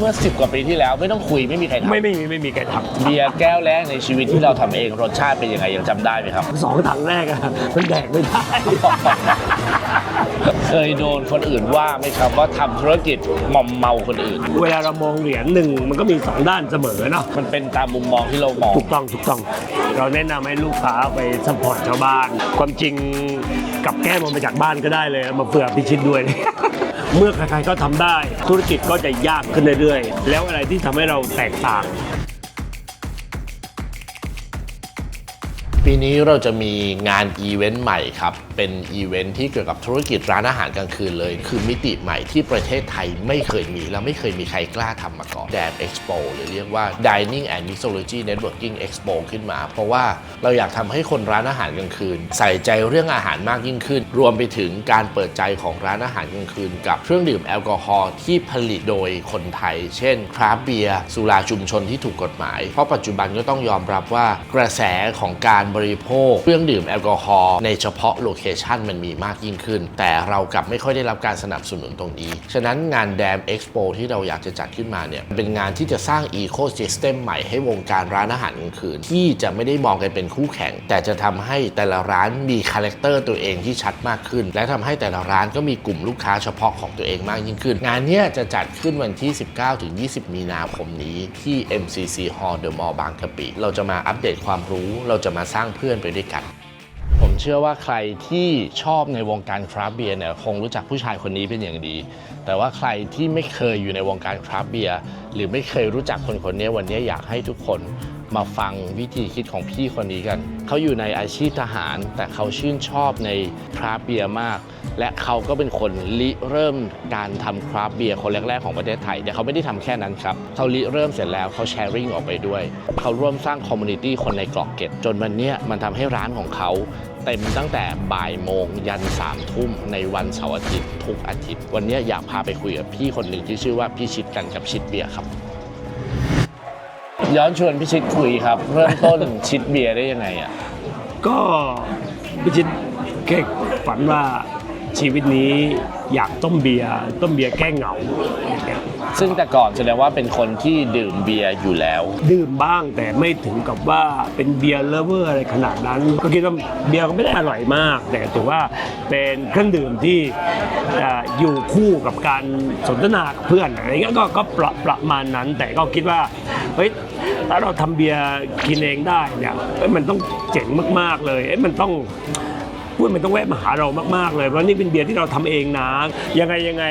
เมื่อสิบกว่าปีที่แล้วไม่ต้องคุยไม่มีใครทำไม่ไม่มีไม่มีใครทเบียร์แก้วแรกในชีวิตที่เราทำเองรสชาติเป็นยังไงยังจำได้ไหมครับำสองถังแรกอะมันแดกไม่ได้ เคยโดนคนอื่นว่าไหมครับว่าทำธุรกิจมอมเมาคนอื่น เวลาเรามองเหรียญหนึ่งมันก็มีสองด้านเสมอเนาะ มันเป็นตามมุมมองที่เรามอง ถูกต้องถูกต้อง เราแนะนำให้ลูกค้าไปสปอร์ตชาวบ้าน ความจริงกับแก้มมันมาจากบ้านก็ได้เลย มาเผื่อพิชิตด้วย เมื่อใครๆก็ทำได้ ธุรกิจก็จะยากขึ้นเรื่อยๆ แล้วอะไรที่ทำให้เราแตกต่าง ปีนี้เราจะมีงานอีเวนต์ใหม่ครับ เป็นอีเวนต์ที่เกี่ยวกับธุรกิจร้านอาหารกลางคืนเลย คือมิติใหม่ที่ประเทศไทยไม่เคยมี และไม่เคยมีใครกล้าทำมาก่อน d a m Expo หรือเรียกว่า Dining and Mixology Networking Expo ขึ้นมา เพราะว่าเราอยากทำให้คนร้านอาหารกลางคืน ใส่ใจเรื่องอาหารมากยิ่งขึ้น รวมไปถึงการเปิดใจของร้านอาหารกลางคืน กับเครื่องดื่มแอลกอฮอล์ที่ผลิตโดยคนไทย เช่นคราฟเบียร์สุราชุมชนที่ถูกกฎหมาย เพราะปัจจุบันก็ต้องยอมรับว่ากระแสของการบริโภคเครื่องดื่มแอลกอฮอล์ในเฉพาะโลเคชันมันมีมากยิ่งขึ้น แต่เรากลับไม่ค่อยได้รับการสนับสนุนตรงนี้ ฉะนั้นงานแดมเอ็กซ์โปที่เราอยากจะจัดขึ้นมาเนี่ยเป็นงานที่จะสร้างอีโค y ิสเต็มใหม่ให้วงการร้านอาหารกลางคืน ที่จะไม่ได้มองกันเป็นคู่แข่ง แต่จะทำให้แต่ละร้านมีคาแรคเตอร์ตัวเองที่ชัดมากขึ้น และทำให้แต่ละร้านก็มีกลุ่มลูกค้าเฉพาะของตัวเองมากยิ่งขึ้น งานนี้จะจัดขึ้นวันที่ 19-20 มีนาคมนี้ที่ MCC Hall The Mall บางกะปิ เราจะมาอัปเดตความรู้ เราจะมาสร้างเพื่อนไปด้วยกัน ผมเชื่อว่าใครที่ชอบในวงการคราฟต์เบียร์เนี่ยคงรู้จักผู้ชายคนนี้เป็นอย่างดี แต่ว่าใครที่ไม่เคยอยู่ในวงการคราฟต์เบียร์หรือไม่เคยรู้จักคนคนนี้วันนี้อยากให้ทุกคนมาฟังวิธีคิดของพี่คนนี้กัน เขาอยู่ในอาชีพทหาร แต่เขาชื่นชอบในคราฟต์เบียร์มาก และเขาก็เป็นคนริเริ่มการทำคราฟเบียร์คนแรก ๆ ของประเทศไทย แต่เขาไม่ได้ทำแค่นั้นครับเขาริเริ่มเสร็จแล้วเขาแชร์ริ่งออกไปด้วย เขาร่วมสร้างคอมมูนิตี้คนในกรอกเกตจนวันนี้มันทำให้ร้านของเขาเต็มตั้งแต่บ่ายโมงยันสามทุ่มในวันเสาร์อาทิตย์ทุกอาทิตย์ วันนี้อยากพาไปคุยกับพี่คนหนึ่งที่ชื่อว่าพี่ชิดกันกับชิดเบียร์ครับ ย้อนชวนพี่ชิดคุยครับ เริ่มต้น ชิดเบียร์ได้ยังไงอะก็พิชิตแค่งฝันว่า ชีวิตนี้อยากต้มเบียร์ต้มเบียร์แก้เหงาอย่างเงี้ยซึ่งแต่ก่อนแสดงว่าเป็นคนที่ดื่มเบียร์อยู่แล้ว ดื่มบ้างแต่ไม่ถึงกับว่าเป็นเบียร์เลฟเวอร์อะไรขนาดนั้น ก็คิดว่าเบียร์ก็ไม่ได้อร่อยมาก แต่ถือว่าเป็นเครื่องดื่มที่เอ่ออยู่คู่กับการสนทนากับเพื่อนอะไรเงี้ยก็ก็ประประมาณนั้น แต่ก็คิดว่าเฮ้ยถ้าเราทำเบียร์กินเองได้เนี่ยเอ้ยมันต้องเจ๋งมากๆเลยเอ้ยมันต้อง พูดมันต้องแวะมาหาเรามากๆเลยเพราะนี่เป็นเบียร์ที่เราทำเองนะยังไงยังไง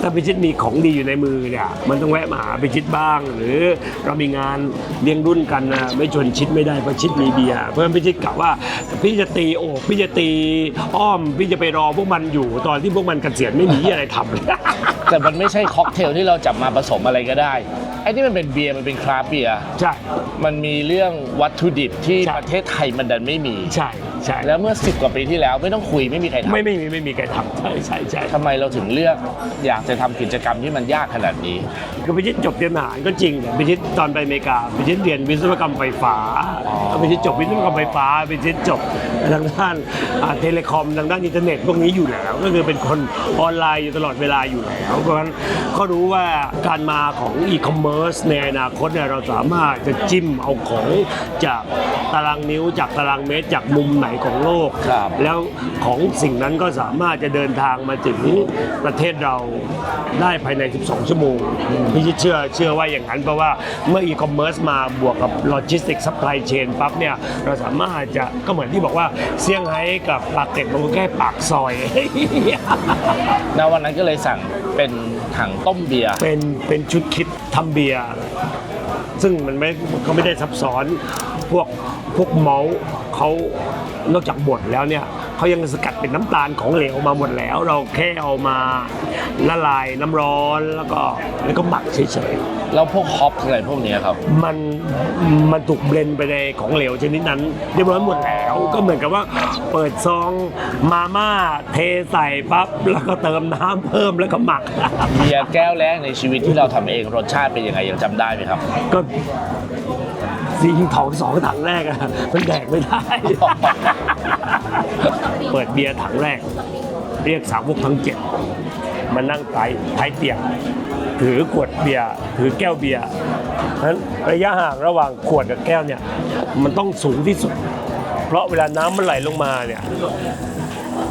ถ้าพิชิตมีของดีอยู่ในมือเนี่ยมันต้องแวะมาหาพิชิตบ้าง หรือเรามีงานเลี้ยงรุ่นกันนะไม่ชวนชิดไม่ได้เพราะชิดมีเบียร์เพราะฉะนั้นพิชิตกะว่าพี่จะตีโอกพี่จะตีอ้อมพี่จะไปรอพวกมันอยู่ตอนที่พวกมันเกษียณไม่มีอะไรทำแต่มันไม่ใช่ค็อกเทลที่เราจับมาผสมอะไรก็ได้ไอ้นี่มันเป็นเบียร์มันเป็นคราฟต์เบียร์ใช่มันมีเรื่องวัตถุดิบที่ใช่ประเทศไทยมันดันไม่มีใช่ ใช่แล้วเมื่อ 10 กว่าปีที่แล้วไม่ต้องคุยไม่มีใครทำไม่ไม่มีไม่มีใครทำใช่ใช่ใช่ทำไมเราถึงเลือกอยากจะทำกิจกรรมที่มันยากขนาดนี้ ก็พิชิตจบเรียนทหารก็จริงแต่พิชิตตอนไปอเมริกาพิชิตเรียนวิศวกรรมไฟฟ้าอ๋อพิชิตจบวิศวกรรมไฟฟ้าพิชิตจบทางด้านอ่าเทเลคอมทางด้านอินเทอร์เน็ตพวกนี้อยู่แล้วก็คือเป็นคนออนไลน์อยู่ตลอดเวลาอยู่แล้วเพราะฉะนั้นก็รู้ว่าการมาของอีคอมเมิร์ซในอนาคตเนี่ยเราสามารถจะจิ้มเอาของจากตารางนิ้วจากตารางเมตรจากมุมไหนของโลก ครับ แล้วของสิ่งนั้นก็สามารถจะเดินทางมาถึงประเทศเราได้ภายใน 12 ชั่วโมงพี่เชื่อเชื่อว่าอย่างนั้นเพราะว่าเมื่ออีคอมเมิร์ซมาบวกกับโลจิสติกซัพพลายเชนปั๊บเนี่ยเราสามารถจะก็เหมือนที่บอกว่าเซี่ยงไฮ้กับปากเกร็ดมันก็แค่ปากซอย ณวันนั้นก็เลยสั่งเป็นถังต้มเบียร์ เป็นเป็นชุดคิดทำเบียร์ซึ่งมันไม่เขาไม่ได้ซับซ้อนพ วกพวกเมาส์เขานอกจากบดแล้วเนี่ยเขายังสกัดเป็นน้ำตาลของเหลวมาหมดแล้ว เราแค่เอามาละลายน้ำร้อนแล้วก็แล้วก็หมักเฉยแล้วพวกฮอปอะไรพวกเนี้ยครับๆมันมันถูกเบลนด์ไปในของเหลวชนิดนั้นเรียบร้อยหมดแล้วก็เหมือนกับว่าเปิดซองมาม่าเทใส่ปั๊บแล้วก็เติมน้ำเพิ่มแล้วก็หมักเบียร์แก้วแรกในชีวิตที่เราทำเองรสชาติเป็นยังไงยังจำได้ไหมครับ ก็ ซีอิงทองสองถังแรกอะมันแดกไม่ได้ เปิดเบียร์ถังแรก เรียกสาวกทั้งเจ็ดมานั่งท้ายท้ายเตียง ถือขวดเบียร์ถือแก้วเบียร์นั้นระยะห่างระหว่างขวดกับแก้วเนี่ย มันต้องสูงที่สุด เพราะเวลาน้ำมันไหลลงมาเนี่ย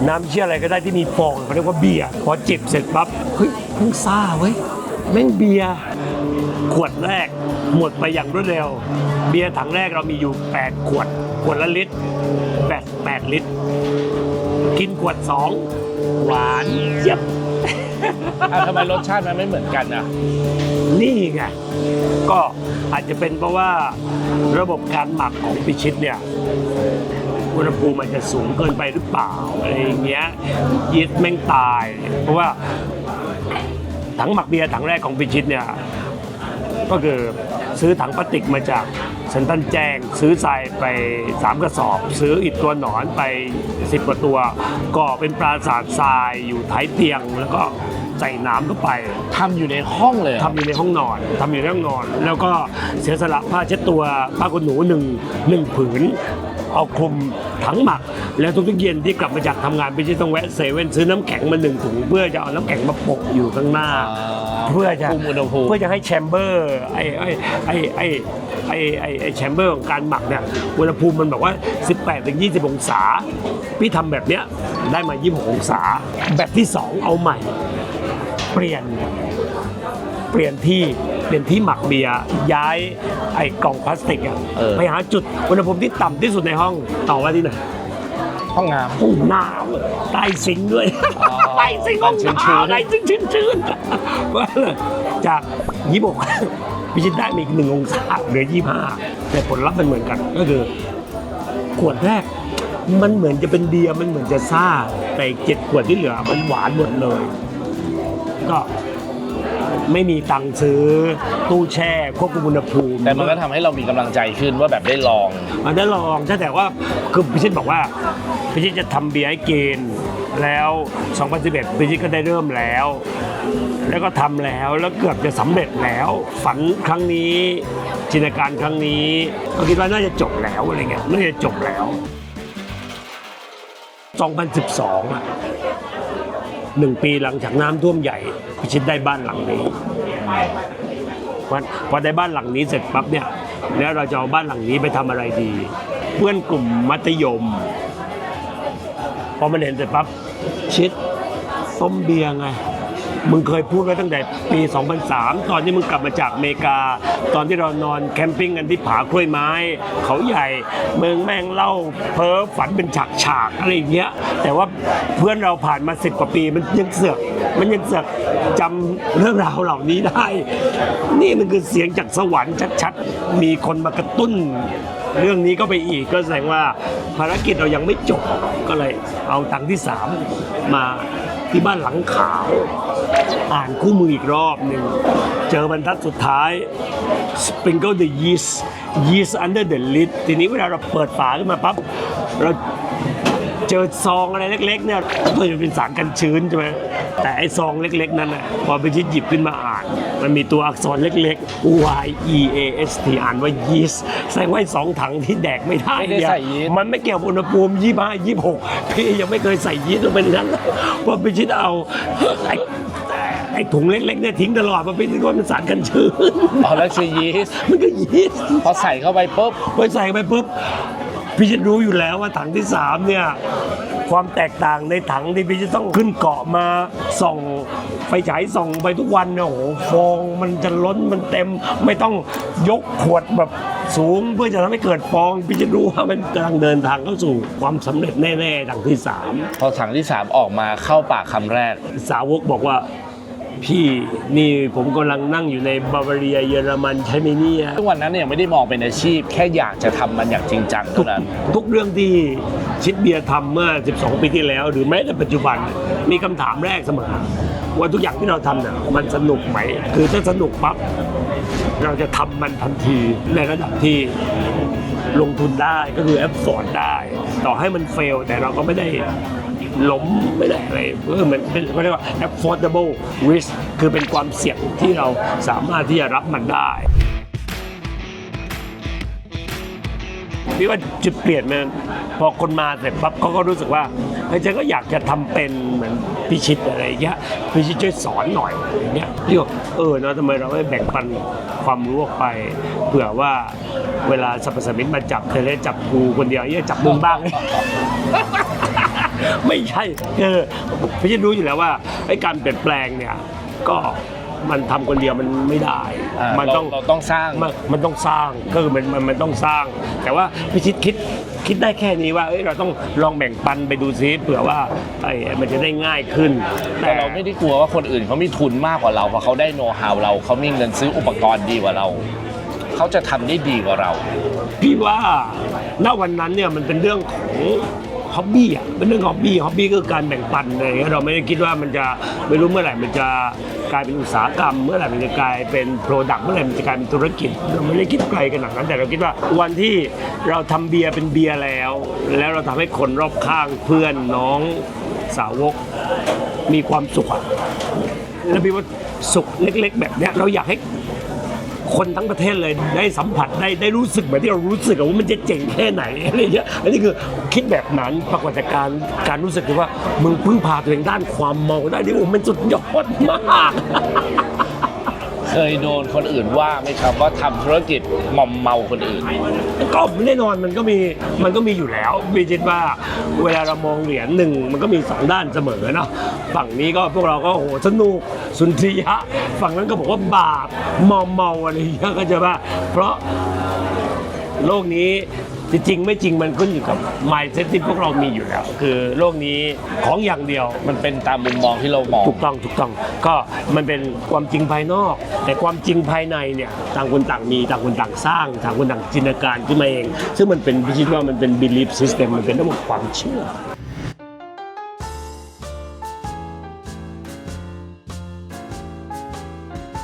น้ำเชี่ยอะไรก็ได้ที่มีฟองเขาเรียกว่าเบียร์พอจิบเสร็จปั๊บเฮ้ยเพิ่งซ่าเว้ย แม่งเบียร์ขวดแรกหมดไปอย่างรวดเร็ว เบียร์ถังแรกเรามีอยู่ 8 ขวด ขวดละลิตร8 8ลิตร กินขวด 2 หวานเจี๊ยบอะทำไมรสชาติมันไม่เหมือนกันนะนี่ไงก็อาจจะเป็นเพราะว่าระบบการหมักของพิชิตเนี่ยอุณหภูมิมันจะสูงเกินไปหรือเปล่าอะไรอย่างเงี้ยยีสต์แม่งตาย เพราะว่า ถังหมักเบียร์ถังแรกของพิชิตเนี่ยก็คือซื้อถังพลาสติกมาจากเซนตันแจงซื้อทรายไป 3 กระสอบ ซื้ออิฐตัวหนอนไป 10กว่าตัวก่อเป็นปราสาททรายอยู่ท้ายเตียงแล้วก็ ใส่น้ำเข้าไปทำอยู่ในห้องเลยเหรอ ทำอยู่ในห้องนอนทำอยู่ในห้องนอน แล้วก็เสียสละผ้าเช็ดตัวผ้าขนหนูหนึ่งหนึ่งผืน เอาคลุมถังหมัก แล้วทุกๆเย็นที่กลับมาจากทำงานไปที่ต้องแวะเซเว่นซื้อน้ำแข็งมาหนึ่งถุงเพื่อจะเอาน้ำแข็งมาปกอยู่ข้างหน้าเพื่อจะคุมอุณหภูมิ เพื่อจะให้แชมเบอร์ไอ้ไอ้ไอ้ไอ้ไอ้ไอ้ไอ้แชมเบอร์ของการหมักเนี่ยอุณหภูมิมันบอกว่า 18ถึง20 องศา พี่ทำแบบเนี้ยได้มา 26 องศา แบบที่ 2 เอาใหม่ เปลี่ยนเปลี่ยนที่เปลี่ยนที่หมักเบียร์ย้ายไอ้กล่องพลาสติกอะเออ ไปหาจุดอุณหภูมิที่ต่ำที่สุดในห้องต่อว่าที่ไหนห้องน้ห้องน้ำใต้ซิงค์ด้วยอ๋อใต้ซิงค์ห้องมันชื้นๆน้ำใต้ซิงค์ชื้นๆว่าจากยี่บกพิชิตได้มาอีกหนึ่งองศาเหลือยี่ห้าแต่ผลลัพธ์มันเหมือนกันก็คือ ขวดแรก มันเหมือนจะเป็นเบียร์มันเหมือนจะซ่า แต่อีกเจ็ดขวดที่เหลือมันหวานหมดเลย ก็ไม่มีตังค์ซื้อตู้แช่ควบคุมอุณหภูมิำแต่มันก็ทำให้เรามีกำลังใจขึ้นว่าแบบได้ลองอันนั้นลองใช่แต่ว่าคือพิชิตบอกว่าพิชิตจะทำเบียร์ให้กินแล้ว 2011พิชิตก็ได้เริ่มแล้ว แล้วก็ทำแล้วแล้วเกือบจะสำเร็จแล้ว ฝันครั้งนี้จินตนาการครั้งนี้ก็คิดว่าน่าจะจบแล้วอะไรเงี้ยน่าจะจบแล้ว 2012อะ หนึ่งปีหลังจากน้ำท่วมใหญ่พิชิตได้บ้านหลังนี้พอพอได้บ้านหลังนี้เสร็จปั๊บเนี่ยแล้วเราจะเอาบ้านหลังนี้ไปทำอะไรดี เพื่อนกลุ่มมัธยมพอมันเห็นเสร็จปั๊บชิดต้มเบียร์ไง มึงเคยพูดไว้ตั้งแต่ปี 2003 ตอนที่มึงกลับมาจากอเมริกา ตอนที่เรานอนแคมปิ้งกันที่ผากล้วยไม้ เขาใหญ่มึงแม่งเล่าเพ้อฝันเป็นฉากๆอะไรอย่างเงี้ย แต่ว่าเพื่อนเราผ่านมาสิบกว่าปีมันยังเสือก มันยังเสือกจำเรื่องราวเหล่านี้ได้ นี่มันคือเสียงจากสวรรค์ชัดๆ มีคนมากระตุ้นเรื่องนี้ก็ไปอีกก็แสดงว่าภารกิจเรายังไม่จบก็เลยเอาตังค์ที่สามมา ที่บ้านหลังขาว อ่านคู่มืออีกรอบหนึ่ง เจอบรรทัดสุดท้าย sprinkle the yeast yeast under the lid ทีนี้เวลาเราเปิดฝาขึ้นมาปั๊บเรา เจอซองอะไรเล็กๆเนี่ยมันจะเป็นสารกันชื้นใช่ไหมแต่ไอ้ซองเล็กๆ นั้นน่ะพอไปชิดหยิบขึ้นมาอ่าน มันมีตัวอักษรเล็กๆ Y E A S T อ่านว่า yeast แสดงว่าไอ้สองถังที่แดกไม่ได้ไม่ได้เนี่ยใส่ยีสต์ มันไม่เกี่ยวกับอุณหภูมิยี่ห้ายี่หกพี่ยังไม่เคยใส่ยีสต์ลงไปในนั้นพอไปชิดเอาไอ้ไอ้ถุงเล็กๆเนี่ยทิ้งตลอดเพราะพี่คิดว่ามันสารกันชื้น อ๋อแล้วคือยีสต์มันก็ยีสต์ พอใส่เข้าไปปุ๊บ พอใส่ไปปุ๊บ พี่จะรู้อยู่แล้วว่าถังที่สามเนี่ยความแตกต่างในถังที่พี่จะต้องขึ้นเกาะมาส่องไฟฉายส่องไปทุกวันเนี่ยโอ้โหฟองมันจะล้นมันเต็ม ไม่ต้องยกขวดแบบสูงเพื่อจะทำให้เกิดฟอง พี่จะรู้ว่ามันกำลังเดินทางเข้าสู่ความสำเร็จแน่ๆถังที่สามพอถังที่3ออกมาเข้าปากคำแรก สาวกบอกว่า พี่นี่ผมกำลังนั่งอยู่ในบาวาเรียเยอรมันใช่ไหมเนี่ยทุกวันนั้นเนี่ยไม่ได้มองเป็นอาชีพ แค่อยากจะทำมันอย่างจริงจังทุเท่ากนั้น ทุกเรื่องที่ชิดเบียร์ทำเมื่อ 12 ปีที่แล้ว หรือแม้แต่ปัจจุบัน มีคำถามแรกเสมอว่าทุกอย่างที่เราทำเนี่ยมันสนุกไหม คือถ้าสนุกปั๊บเราจะทำมันทันทีในระดับที่ ลงทุนได้ก็คือแอปฟอร์ดได้ ต่อให้มันเฟล แต่เราก็ไม่ได้ ล้มไม่ได้อะไรเออมันเป็นเขาเรียกว่า affordable risk คือเป็นความเสี่ยงที่เราสามารถที่จะรับมันได้พี่ว่าจุดเปลี่ยนมันพอคนมาเสร็จปั๊บเขาก็รู้สึกว่าอฉันก็อยากจะทำเป็นเหมือนพิชิตอะไรเงี้ยพิชิตช่วยสอนหน่อยอะไรเงี้ยพี่ก็เออเนาะทำไมเราไม่แบ่งปันความรู้ออกไปเผื่อว่าเวลาสรรพสมิตมาจับเธอได้จับกูคนเดียวเยี่ยจับมึงบ้าง ไม่ใช่เออพี่ชิตรู้อยู่แล้วว่าไอ้การเปลี่ยนแปลงเนี่ยก็มันทำคนเดียวมันไม่ได้อ่ามันต้องเราเราต้องสร้าง มันมันต้องสร้างก็คือมันมันมันต้องสร้าง แต่ว่าพิชิตคิดคิดได้แค่นี้ว่าเอ้ยเราต้องลองแบ่งปันไปดูซิเผื่อว่าไอ้มันจะได้ง่ายขึ้น แต่เราไม่ได้กลัวว่าคนอื่นเขามีทุนมากกว่าเราเพราะเขาได้โน้ตฮาวเราเขามีเงินซื้ออุปกรณ์ดีกว่าเรา เขาจะทำได้ดีกว่าเรา พี่ว่าณวันนั้นเนี่ยมันเป็นเรื่องของ ฮ็อบบี้อะเป็นเรื่องฮ็อบบี้ฮ็อบบี้ก็คือการแบ่งปันอะไรเงี้ยเราไม่ได้คิดว่ามันจะไม่รู้เมื่อไหร่มันจะกลายเป็นอุตสาหกรรม เมื่อไหร่มันจะกลายเป็นโปรดักต์เมื่อไหร่มันจะกลายเป็นธุรกิจเราไม่ได้คิดไกลขนาดนั้นแต่เราคิดว่าวันที่เราทำเบียร์เป็นเบียร์แล้ว แล้วเราทำให้คนรอบข้างเพื่อนน้องสาวกมีความสุขอะแล้วพี่ว่าสุขเล็ก ๆ แบบเนี้ยเราอยากให้ คนทั้งประเทศเลยได้สัมผัสได้ได้รู้สึกเหมือนที่เรารู้สึกว่ามันจะเจ๋งแค่ไหนอะไรเงี้ยอันนี้คือคิดแบบนั้นปรากฏการณ์การรู้สึกคือว่ามึงพึ่งพาตัวเองด้านความเมาได้ดิโอ้มันสุดยอดมาก เคยโดนคนอื่นว่าไหมครับว่าทำธุรกิจมอมเมาคนอื่น ก็แน่นอนมันก็มีมันก็มีอยู่แล้วมีคิดว่าเวลาเรามองเหรียญหนึ่งมันก็มีสองด้านเสมอเนาะฝั่งนี้ก็พวกเราก็โอ้โหสนุกสุนทรียะ ฝั่งนั้นก็บอกว่าบาปมอมเมาอะไรอย่างเงี้ยก็จะว่าเพราะโลกนี้ จริงไม่จริงมันขึ้นอยู่กับ mindset ที่พวกเรามีอยู่แล้ว คือโลกนี้ของอย่างเดียว มันเป็นตามมุมมองที่เรามองถูกต้องถูกต้อง ก็มันเป็นความจริงภายนอก แต่ความจริงภายในเนี่ยต่างคนต่างมีต่างคนต่างสร้างต่างคนต่างจินตนาการขึ้นมาเอง ซึ่งมันเป็นพี่คิตว่ามันเป็น belief system มันเป็นเรื่องของความเชื่อ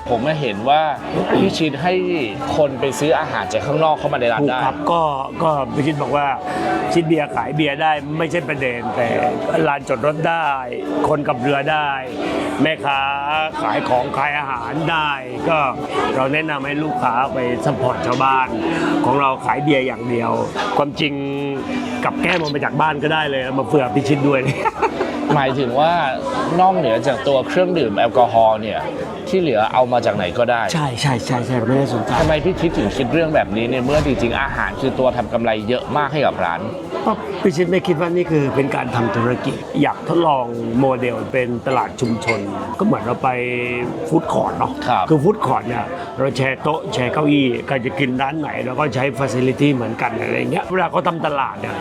ผมมาเห็นว่า พี่ชิดให้คนไปซื้ออาหารจากข้างนอกเข้ามาในร้านถูกได้ ครับก็ก็พี่คิดบอกว่าชิดเบียร์ขายเบียร์ได้ไม่ใช่ประเด็นแต่ลานจอดรถได้ คนกับเรือได้ แม่ค้าขายของขายอาหารได้ ก็เราแนะนำให้ลูกค้าไปซัพพอร์ตชาวบ้าน ของเราขายเบียร์อย่างเดียว ความจริงกับแก้มมาจากบ้านก็ได้เลยเอามาเผื่อพิชิตด้วย หมายถึงว่านอกเหนือจากตัวเครื่องดื่มแอลกอฮอล์เนี่ยที่เหลือเอามาจากไหนก็ได้ใช่ใช่ใช่ใช่ไม่ได้สนใจทำไมพี่ชิดถึงคิดเรื่องแบบนี้เนี่ยเมื่อจริงๆอาหารคือตัวทำกำไรเยอะมากให้กับร้านเพราะพิชิตไม่คิดว่านี่คือเป็นการทำธุรกิจ อยากทดลองโมเดลเป็นตลาดชุมชน ก็เหมือนเราไปฟู้ดคอร์ทเนาะครับคือฟู้ดคอร์ทเนี่ยเราแชร์โต๊ะแชร์เก้าอี้ใครจะกินร้านไหนเราก็ใช้ฟ a ซิลิตี้เหมือนกันอะไรอย่างเงี้ยเวลาเขาทำตลาดเนี่ย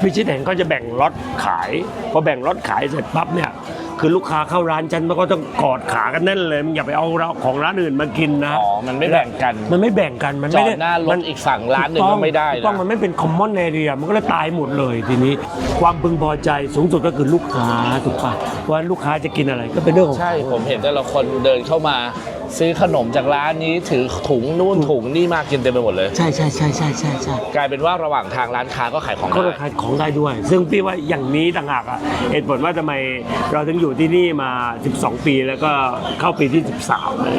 พิชิตเห็นก็จะแบ่งล็อตขาย พอแบ่งล็อตขายเสร็จปั๊บเนี่ย คือลูกค้าเข้าร้านฉันมันก็ต้องกอดขากันแน่นเลยมึงอย่าไปเอาเราของร้านอื่นมากินนะ อ๋อ มันไม่แบ่งกัน มันไม่แบ่งกันมันจไม่อดได้หน้ารถอีกฝั่งร้านหนึ่งก็ไม่ได้ถูกต้องนะมันไม่เป็นคอมมอน a อเรียมันก็เลยตายหมดเลยทีนี้ ความพึงพอใจสูงสุดก็คือลูกค้าถูกปะว่าลูกค้าจะกินอะไรก็เป็นเรื่องของ ใช่ผมเห็นแต่ละคนเดินเข้ามา ซื้อขนมจากร้านนี้ถือถุงนู่นถุงนี่มากินเต็มไปหมดเลย ใช่ใช่ใช่ใช่ใช่ใช่กลายเป็นว่าระหว่างทางร้านค้าก็ขายของก็ได้ ขายของได้ด้วย ซึ่งพี่ว่าอย่างนี้ต่างหากอะเหตุผลว่าทำไมเราถึงอยู่ที่นี่มา 12 ปีแล้วก็เข้าปีที่ 13เลย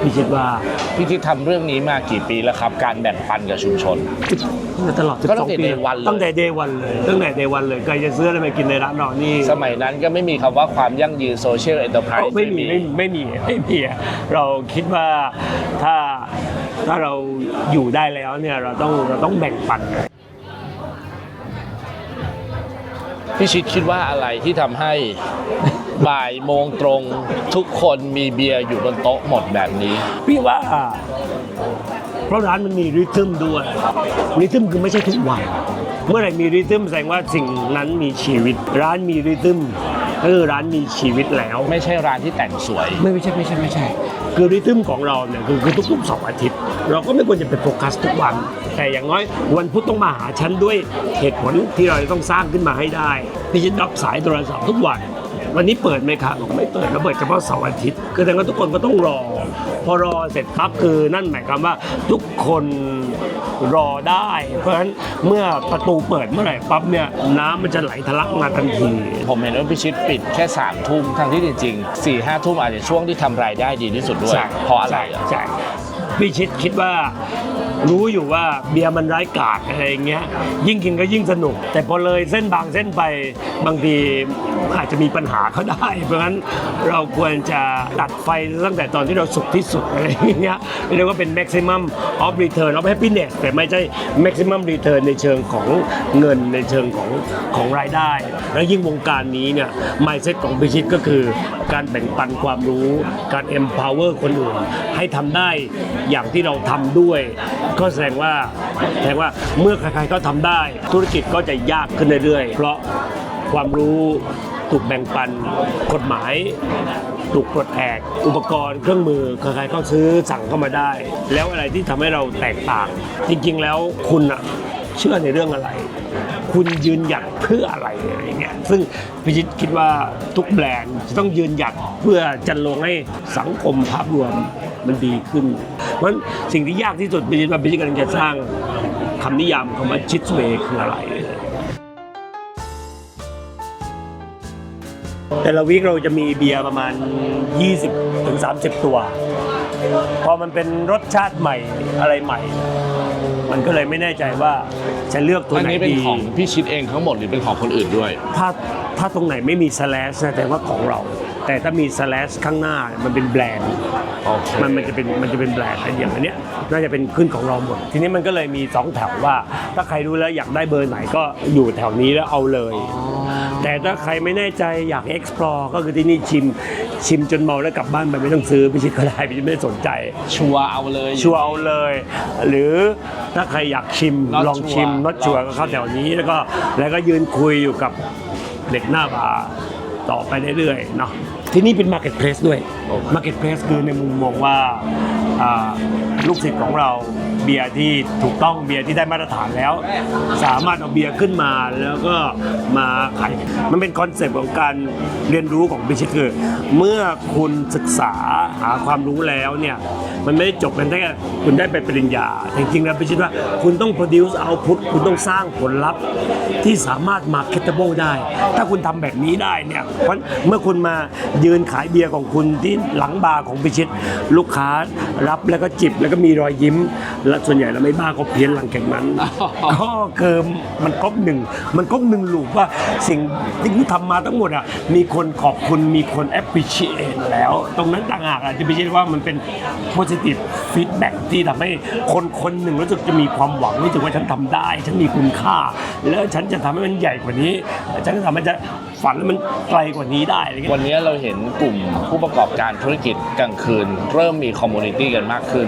พี่คิดว่าพี่ทิศทำเรื่องนี้มากี่ปีแล้วครับ การแบ่งปันกับชุมชน ตลอด ก็ตั้งแต่12 ปี day one เลย ตั้งแต่เดวันเลย ตั้งแต่เดวันเลยใครจะซื้ออะไรมากินในร้านเรานี่ สมัยนั้นก็ไม่มีคำว่าความยั่งยืนโซเชียลเอ็นเตอร์ไพรส์ ไม่มีไม่มีไม่มีไม่มีอะเราคิดว่าถ้าถ้าเราอยู่ได้แล้วเนี่ยเราต้องเราต้องแบ่งปัน พี่ชิดคิดว่าอะไรที่ทำให้บ่ายโมงตรงทุกคนมีเบียร์อยู่บนโต๊ะหมดแบบนี้ พี่ว่า เพราะร้านมันมีริทึมด้วยริทึมคือไม่ใช่ทุกวัน เมื่อไหร่มีริทึมแสดงว่าสิ่งนั้นมีชีวิต ร้านมีริทึมก็คือร้านมีชีวิตแล้ว ไม่ใช่ร้านที่แต่งสวย ไม่ไม่ใช่ไม่ใช่ไม่ใช่ คือริทึมของเราเนี่ยคือคือทุกๆสองอาทิตย์ เราก็ไม่ควรจะไปโฟกัสทุกวัน แต่อย่างน้อยวันพุธต้องมาหาฉันด้วยเหตุผลที่เราจะต้องสร้างขึ้นมาให้ได้พี่จะรับสายโทรศัพท์ทุกวันวันนี้เปิดไหมครับบอกไม่เปิดเราเปิดเฉพาะเสาร์อาทิตย์ คือแต่ว่าทุกคนก็ต้องรอ พอรอเสร็จปั๊บคือนั่นหมายความว่าทุกคนรอได้ เพราะฉะนั้นเมื่อประตูเปิดเมื่อไหร่ปั๊บเนี่ยน้ำมันจะไหลทะลักมาทันที ผมเห็นว่าพี่ชิดปิดแค่3ามทุ่มทั้งที่จริงๆ4ี่ห้าทุ่มอาจจะช่วงที่ทำรายได้ดีที่สุดด้วยใช่เพราะอะไรอะใช่ใช่ พี่ชิดคิดว่า รู้อยู่ว่าเบียร์มันร้ายกาจอะไรอย่างเงี้ยยิ่งกินก็ยิ่งสนุก แต่พอเลยเส้นบางเส้นไปบางทีอาจจะมีปัญหาเขาได้ เพราะฉะนั้นเราควรจะตัดไฟตั้งแต่ตอนที่เราสุขที่สุดอะไรอย่างเงี้ยเรียกว่าเป็น maximum of return of happiness แต่ไม่ใช่ maximum return ในเชิงของเงินในเชิงของของรายได้ แล้วยิ่งวงการนี้เนี่ย mindset ของพิชิตก็คือการแบ่งปันความรู้ การ empower คนอื่น ให้ทำได้อย่างที่เราทำด้วยก็แสดงว่าแสดงว่าเมื่อใครๆก็ทำได้ ธุรกิจก็จะยากขึ้นเรื่อยๆ เพราะความรู้ถูกแบ่งปันกฎหมายถูกปลดแอกอุปกรณ์เครื่องมือใครๆก็ซื้อสั่งเข้ามาได้ แล้วอะไรที่ทำให้เราแตกต่าง จริงๆแล้วคุณอะเชื่อในเรื่องอะไร คุณยืนหยัดเพื่ออะไรอะไรเงี้ยซึ่งพิชิตคิดว่าทุกแบรนด์จะต้องยืนหยัดเพื่อจะลงให้สังคมภาพรวมมันดีขึ้น เพราะฉะนั้นสิ่งที่ยากที่สุดพิชิตว่าพิชิตกำลังจะสร้างคำนิยามคำว่าชิดเวคืออะไรแต่ละวีคเราจะมีเบียร์ประมาณ 20ถึง30 ตัว พอมันเป็นรสชาติใหม่อะไรใหม่ มันก็เลยไม่แน่ใจว่าจะเลือกตัวอันไหนนี้เป็นดีของพี่ชิดเองทั้งหมดหรือเป็นของคนอื่นด้วย ถ้าถ้าตรงไหนไม่มีสแลชแสดงว่าของเรา แต่ถ้ามีสแลชข้างหน้ามันเป็นแบรนด์ โอเค มันมันจะเป็นมันจะเป็นแบรนด์อันอย่างอันเนี้ยน่าจะเป็นขึ้นของเราหมด ทีนี้มันก็เลยมีสองแถวว่า ถ้าใครรู้แล้วอยากได้เบอร์ไหนก็อยู่แถวนี้แล้วเอาเลย แต่ถ้าใครไม่แน่ใจอยาก explore ก็คือที่นี่ชิม ชิมจนเมาแล้วกลับบ้านไปไม่ต้องซื้อพี่ชิดก็ได้พี่ชิดไม่ได้สนใจ ชัวร์เอาเลยชัวร์เอาเลย หรือถ้าใครอยากชิม Not ลองชิม sure น็อตชัวร์ก็เข้าแถวนี้แล้วก็แล้วก็ยืนคุยอยู่กับเด็กหน้าบาร์ต่อไปเรื่อยๆเนาะที่นี่เป็น Marketplace ด้วย Marketplace คือในมุมมองว่าอ่าลูกศิษย์ของเราเบียร์ที่ถูกต้องเบียร์ที่ได้มาตรฐานแล้ว สามารถเอาเบียร์ขึ้นมาแล้วก็มาขายมันเป็นคอนเซปต์ของการเรียนรู้ของบิชิคือเมื่อคุณศึกษาหาความรู้แล้วเนี่ยมันไม่ได้จบกันแค่คุณได้ไปปริญญาแต่จริงๆแล้วพิชิตว่าคุณต้อง produce output คุณต้องสร้างผลลัพธ์ที่สามารถ marketable ได้ ถ้าคุณทำแบบนี้ได้เนี่ยเพราะเมื่อคุณมายืนขายเบียร์ของคุณที่หลังบาร์ของพิชิต ลูกค้ารับแล้วก็จิบแล้วก็มีรอยยิ้มและส่วนใหญ่เราไม่บ้าก็เพี้ยนหลังแข่งนั้น ก็คือมันครบหนึ่งมันครบหนึ่งลูปว่าสิ่งที่คุณทำมาทั้งหมดอะมีคนขอบคุณมีคน appreciate แล้ว ตรงนั้นต่างหากอาจจะไม่ใช่ว่ามันเป็น positive feedback ที่ทำให้คนคนหนึ่งรู้สึกจะมีความหวังรู้สึกว่าฉันทำได้ ฉันมีคุณค่า แล้วฉันจะทำให้มันใหญ่กว่านี้ ฉันจะทำให้จะ ฝันให้มันไกลกว่านี้ได้อะไรเงี้ย วันนี้เราเห็นกลุ่มผู้ประกอบการธุรกิจกลางคืน เริ่มมีคอมมูนิตี้กันมากขึ้น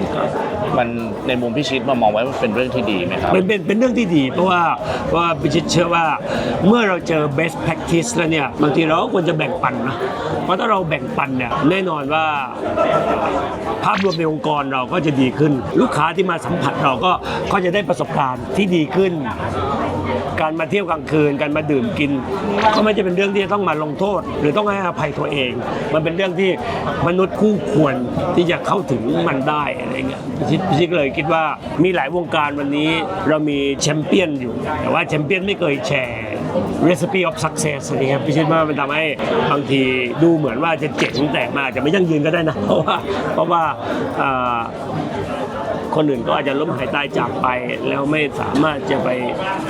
มันในมุมพี่ชิดมามองไว้ว่าเป็นเรื่องที่ดีไหมครับ เป็นเป็นเป็นเรื่องที่ดีเพราะว่าเพราะว่าพิชิตเชื่อว่าเมื่อเราเจอ best practice แล้วเนี่ยบางทีเราก็ควรจะแบ่งปันนะเพราะถ้าเราแบ่งปันเนี่ยแน่นอนว่า ภาพรวมในองค์กรเราก็จะดีขึ้น ลูกค้าที่มาสัมผัสเราก็ก็จะได้ประสบการณ์ที่ดีขึ้น การมาเที่ยวกลางคืน การมาดื่มกิน ก็ไม่จะเป็นเรื่องื่องที่จะต้องมาลงโทษ หรือต้องให้อภัยตัวเอง มันเป็นเรื่องที่มนุษย์คู่ควรที่จะเข้าถึงมันได้อะไรเงี้ยพิชิตพิชิตเลยคิดว่ามีหลายวงการวันนี้เรามีแชมเปี้ยนอยู่ แต่ว่าแชมเปี้ยนไม่เคยแชร์ recipe of success อะไรเงี้ยพิชิตว่ามันทำให้บางทีดูเหมือนว่าจะเจ๋งแต่มันอาจจะไม่ยั่งยืนก็ได้นะ เพราะว่าเพราะว่า คนอื่นก็อาจจะล้มหายตายจากไป แล้วไม่สามารถจะไป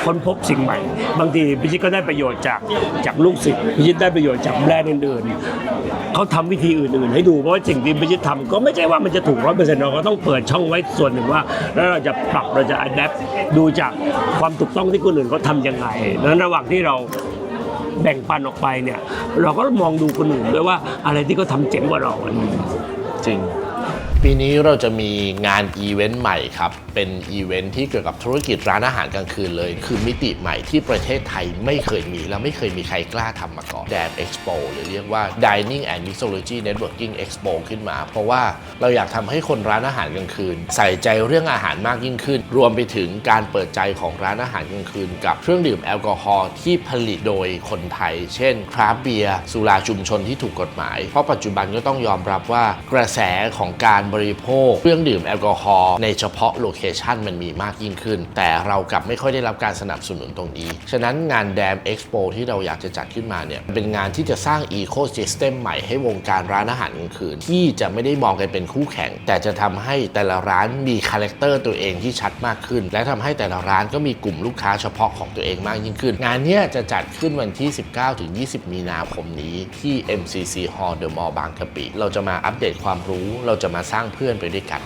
ค้นพบสิ่งใหม่ บางทีพิชิตก็ได้ประโยชน์จากจากลูกศิษย์พิชิตได้ประโยชน์จากแบรนด์อื่นๆเขาทำวิธีอื่นๆ ให้ดูเพราะว่าสิ่งที่พิชิตทำก็ไม่ใช่ว่ามันจะถูกร้อยเปอร์เซ็นต์เราก็ต้องเปิดช่องไว้ส่วนหนึ่งว่า แล้วเราจะปรับเราจะอัดแอปดูจากความถูกต้องที่คนอื่นเขาทำยังไงดังนั้นระหว่างที่เราแบ่งปันออกไปเนี่ย เราก็มองดูคนอื่นด้วยว่าอะไรที่เขาทำเจ๋งกว่าเราจริง ปีนี้เราจะมีงานอีเวนต์ใหม่ครับ เป็นอีเวนต์ที่เกี่ยวกับธุรกิจร้านอาหารกลางคืนเลย คือมิติใหม่ที่ประเทศไทยไม่เคยมี และไม่เคยมีใครกล้าทำมาก่อน d ด Expo หรือเรียกว่า Dining and Mixology Networking Expo ขึ้นมา เพราะว่าเราอยากทำให้คนร้านอาหารกลางคืน ใส่ใจเรื่องอาหารมากยิ่งขึ้น รวมไปถึงการเปิดใจของร้านอาหารกลางคืน กับเครื่องดื่มแอลกอฮอล์ที่ผลิตโดยคนไทย เช่นคราฟเบียร์สุราชุมชนที่ถูกกฎหมาย เพราะปัจจุบันก็ต้องยอมรับว่ากระแสของการบริโภคเครื่องดื่มแอลกอฮอล์ในเฉพาะโลเคชันมันมีมากยิ่งขึ้น แต่เรากลับไม่ค่อยได้รับการสนับสนุนตรงนี้ ฉะนั้นงานแดมเอ็กซ์โปที่เราอยากจะจัดขึ้นมาเนี่ยเป็นงานที่จะสร้างอีโค y ิสเต็มใหม่ให้วงการร้านอาหารกลางคืน ที่จะไม่ได้มองกันเป็นคู่แข่ง แต่จะทำให้แต่ละร้านมีคาแรคเตอร์ตัวเองที่ชัดมากขึ้น และทำให้แต่ละร้านก็มีกลุ่มลูกค้าเฉพาะของตัวเองมากยิ่งขึ้น งานนี้จะจัดขึ้นวันที่ 19-20 มีนาคมนี้ที่ MCC Hall The Mall บางกะปิ เราจะมาอัปเดตความรู้ เราจะมาสร้างร้างเพื่อนไปด้วยกัน